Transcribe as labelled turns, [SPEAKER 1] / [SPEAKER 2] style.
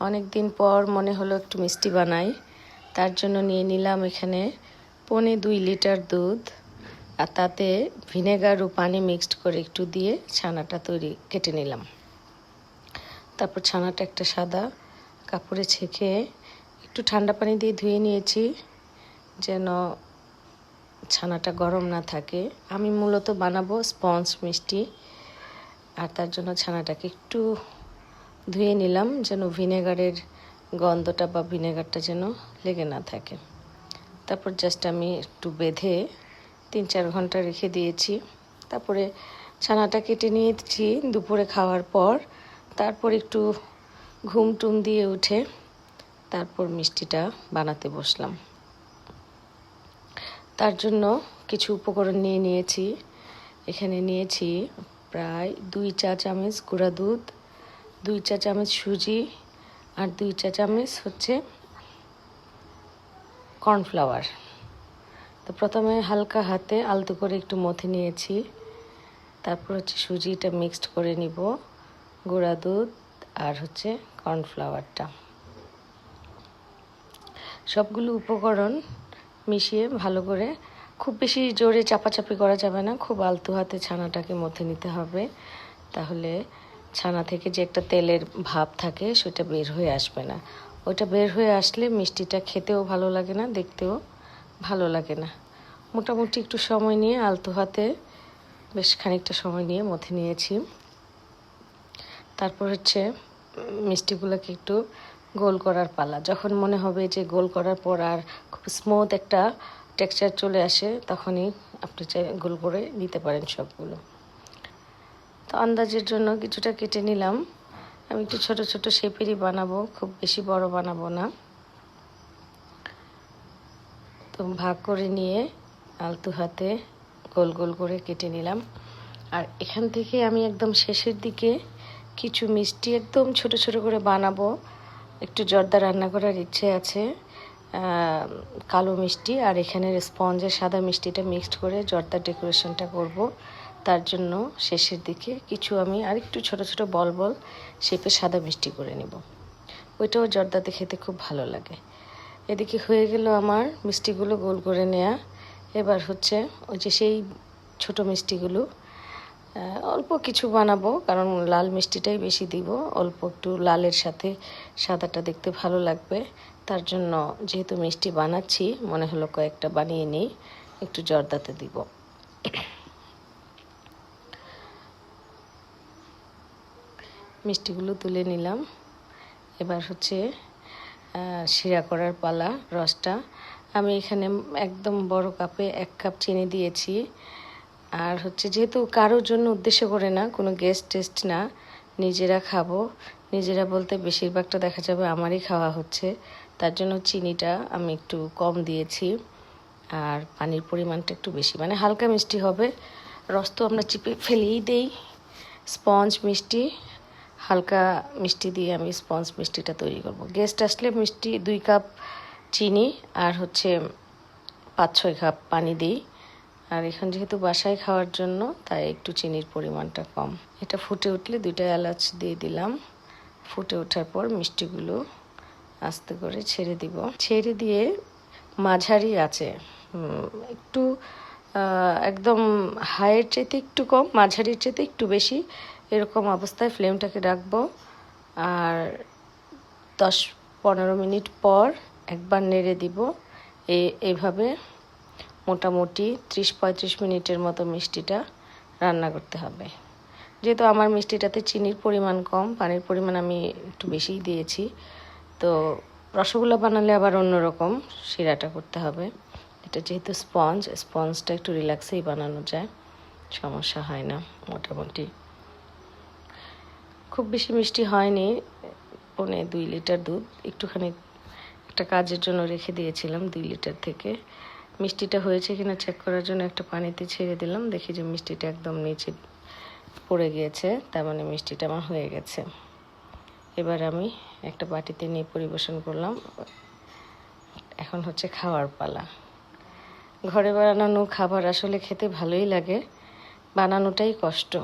[SPEAKER 1] অনেক দিন পর মনে হলো একটু মিষ্টি বানাই। তার জন্য নিয়ে নিলাম এখানে পনে দুই লিটার দুধ আর তাতে ভিনেগার ও পানি মিক্সড করে একটু দিয়ে ছানাটা তৈরি কেটে নিলাম। তারপর ছানাটা একটা সাদা কাপড়ে ছেঁকে একটু ঠান্ডা পানি দিয়ে ধুয়ে নিয়েছি যেন ছানাটা গরম না থাকে। আমি মূলত বানাবো স্পঞ্জ মিষ্টি আর তার জন্য ছানাটাকে একটু ধুয়ে নিলাম যেন ভিনেগারের গন্ধটা বা ভিনেগারটা যেন লেগে না থাকে। তারপর জাস্ট আমি একটু বেঁধে তিন চার ঘণ্টা রেখে দিয়েছি। তারপরে ছানাটা কেটে নিয়েছি দুপুরে খাওয়ার পর। তারপর একটু ঘুম টুম দিয়ে উঠে তারপর মিষ্টিটা বানাতে বসলাম। তার জন্য কিছু উপকরণ নিয়ে নিয়েছি। এখানে নিয়েছি প্রায় দুই চা চামচ গুঁড়া দুধ দুই চা চামচ সুজি আর দুই চা চামচ হচ্ছে কর্নফ্লাওয়ার। তো প্রথমে হালকা হাতে আলতো করে একটু মথে নিয়েছি। তারপর হচ্ছে সুজিটা মিক্সড করে নিব। গুঁড়া দুধ আর হচ্ছে কর্নফ্লাওয়ারটা। সবগুলো উপকরণ মিশিয়ে ভালো করে খুব বেশি জোরে চাপাচাপি করা যাবে না, খুব আলতু হাতে ছানাটাকে মথে নিতে হবে। তাহলে ছানা থেকে যে একটা তেলের ভাব থাকে, সেটা বের হয়ে আসবে না। ওটা বের হয়ে আসলে মিষ্টিটা খেতেও ভালো লাগে না, দেখতেও ভালো লাগে না। মোটামুটি একটু সময় নিয়ে আলতো হাতে বেশ খানিকটা সময় নিয়ে মথে নিয়েছি। তারপর হচ্ছে মিষ্টিগুলোকে একটু গোল করার পালা। যখন মনে হবে যে গোল করার পর আর খুব স্মুথ একটা টেক্সচার চলে আসে, তখনই আপনি চাই গোল করে নিতে পারেন সবগুলো। তো আন্দাজের জন্য কিছুটা কেটে নিলাম। আমি একটু ছোট ছোট শেপেরই বানাবো, খুব বেশি বড় বানাবো না। তো ভাগ করে নিয়ে আলতু হাতে গোল গোল করে কেটে নিলাম। আর এখান থেকে আমি একদম শেষের দিকে কিছু মিষ্টি একদম ছোট ছোট করে বানাবো। একটু জর্দা রান্না করার ইচ্ছে আছে কালো মিষ্টি আর এখানের স্পঞ্জের সাদা মিষ্টিটা মিক্সড করে জর্দা ডেকোরেশনটা করব। তার জন্য শেষের দিকে কিছু আমি আরেকটু ছোট ছোট বল বল শেপে সাদা মিষ্টি করে নেব। ওইটাও জর্দাতে খেতে খুব ভালো লাগে। এদিকে হয়ে গেল আমার মিষ্টিগুলো গোল করে নেয়া। এবার হচ্ছে ওই যে সেই ছোট মিষ্টিগুলো অল্প কিছু বানাবো, কারণ লাল মিষ্টিটাই বেশি দিব। অল্প একটু লালের সাথে সাদাটা দেখতে ভালো লাগবে। তার জন্য যেহেতু মিষ্টি বানাচ্ছি, মনে হলো কয়েকটা বানিয়ে নিই, একটু জর্দাতে দিব। মিষ্টিগুলো তুলে নিলাম। এবার হচ্ছে শিরা করার পালা, রসটা। আমি এখানে একদম বড় কাপে এক কাপ চিনি দিয়েছি। আর হচ্ছে, যেহেতু কারোর জন্য উদ্দেশ্য করে না, কোনো গেস্ট টেস্ট না, নিজেরা খাব। নিজেরা বলতে বেশিরভাগটা দেখা যাবে আমারই খাওয়া হচ্ছে। তার জন্য চিনিটা আমি একটু কম দিয়েছি। আর পানির পরিমাণটা একটু বেশি। মানে হালকা মিষ্টি হবে। রস তো আমরা চিপে ফেলেই দেই। স্পঞ্জ মিষ্টি হালকা মিষ্টি দিয়ে আমি স্পঞ্জ মিষ্টিটা তৈরি করব। গেস্ট আসলে মিষ্টি দুই কাপ চিনি আর হচ্ছে পাঁচ ছয় কাপ পানি দিই। আর এখন যেহেতু বাসায় খাওয়ার জন্য, তাই একটু চিনির পরিমাণটা কম। এটা ফুটে উঠলে দুইটা এলাচ দিয়ে দিলাম। ফুটে ওঠার পর মিষ্টিগুলো আস্তে করে ছেড়ে দিব। ছেড়ে দিয়ে মাঝারি আছে। একটু একদম হাইয়ের চাইতে একটু কম, মাঝারির চাইতে একটু বেশি। এরকম অবস্থায় ফ্লেমটাকে রাখব। আর দশ পনেরো মিনিট পর একবার নেড়ে দিব। এইভাবে মোটামুটি ত্রিশ পঁয়ত্রিশ মিনিটের মতো মিষ্টিটা রান্না করতে হবে। যেহেতু আমার মিষ্টিটাতে চিনির পরিমাণ কম, পানির পরিমাণ আমি একটু বেশিই দিয়েছি, তো রসগোল্লা বানালে আবার অন্যরকম শিরাটা করতে হবে। এটা যেহেতু স্পঞ্জ, স্পঞ্জটা একটু রিল্যাক্সেই বানানো যায়, সমস্যা হয় না মোটামুটি। খুব বেশি মিষ্টি হয়নি। পনে দুই লিটার দুধ। একটুখানি একটা কাজের জন্য রেখে দিয়েছিলাম দুই লিটার থেকে। মিষ্টিটা হয়েছে কিনা চেক করার জন্য একটা পানিতে ছেড়ে দিলাম। দেখি যে মিষ্টিটা একদম নিচে পড়ে গিয়েছে। তার মানে মিষ্টিটা আমার হয়ে গেছে। এবার আমি একটা বাটিতে নিয়ে পরিবেশন করলাম। এখন হচ্ছে খাওয়ার পালা। ঘরে বানানো খাবার আসলে খেতে ভালোই লাগে। বানানোটাই কষ্ট।